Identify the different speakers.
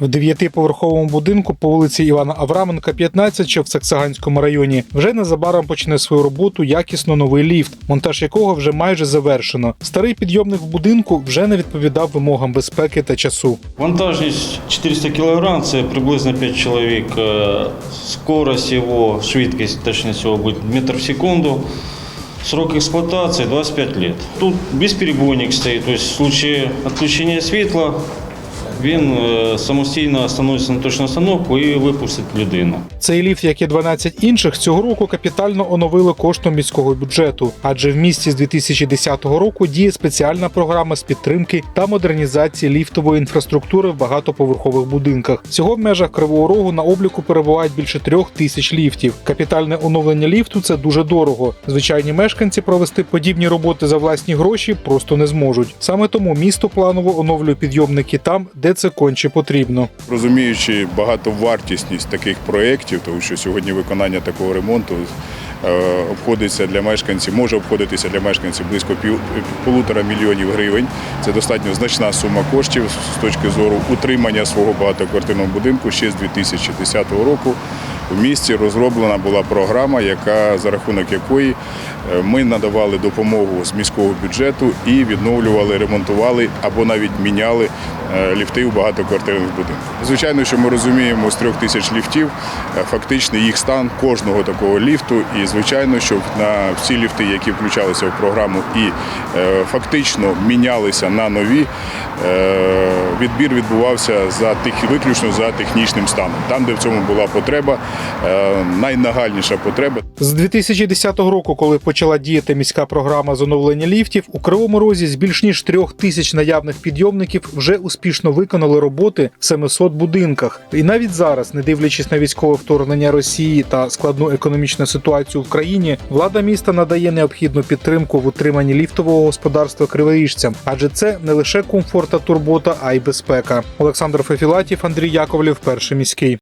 Speaker 1: В дев'ятиповерховому будинку по вулиці Івана Авраменка, 15, що в Саксаганському районі, вже незабаром почне свою роботу якісно новий ліфт, монтаж якого вже майже завершено. Старий підйомник в будинку вже не відповідав вимогам безпеки та часу.
Speaker 2: Вантажність 400 кг, це приблизно 5 чоловік. Е, Скорость його, швидкість, точніше буде метр в секунду. Срок експлуатації 25 лет. Тут безперебойник стоїть, тобто в случае відключення світла він е, самостійно становиться на точну остановку і випустить людину.
Speaker 1: Цей ліфт, як і 12 інших, цього року капітально оновили коштом міського бюджету, адже в місті з 2010 року діє спеціальна програма з підтримки та модернізації ліфтової інфраструктури в багатоповерхових будинках. Всього в межах Кривого Рогу на обліку перебувають більше трьох тисяч ліфтів. Капітальне оновлення ліфту це дуже дорого. Звичайні мешканці провести подібні роботи за власні гроші просто не зможуть. Саме тому місто планово оновлює підйомники там, де це конче потрібно.
Speaker 3: Розуміючи багатовартісність таких проєктів, тому що сьогодні виконання такого ремонту е, обходиться для мешканців, може обходитися для мешканців близько пів, полутора мільйонів гривень. Це достатньо значна сума коштів з точки зору утримання свого багатоквартирного будинку ще з 2010 року. В місті розроблена була програма, яка за рахунок якої е, ми надавали допомогу з міського бюджету і відновлювали, ремонтували або навіть міняли ліфти у багатоквартирних будинках. Звичайно, що ми розуміємо з трьох тисяч ліфтів е, фактичний їх стан кожного такого ліфту. І звичайно, що на всі ліфти, які включалися в програму і е, фактично мінялися на нові, е, відбір відбувався за тих виключно за технічним станом. Там, де в цьому була потреба, е, найнагальніша потреба
Speaker 1: З 2010 року, коли почала діяти міська програма з оновлення ліфтів, у Кривому Розі з більш ніж трьох тисяч наявних підйомників вже успішно виконали роботи в 700 будинках. І навіть зараз, не дивлячись на військове вторгнення Росії та складну економічну ситуацію в країні, влада міста надає необхідну підтримку в утриманні ліфтового господарства криворіжцям, адже це не лише комфорт та турбота, а й безпека. Олександр Фефілатів, Андрій Яковлів, перший міський.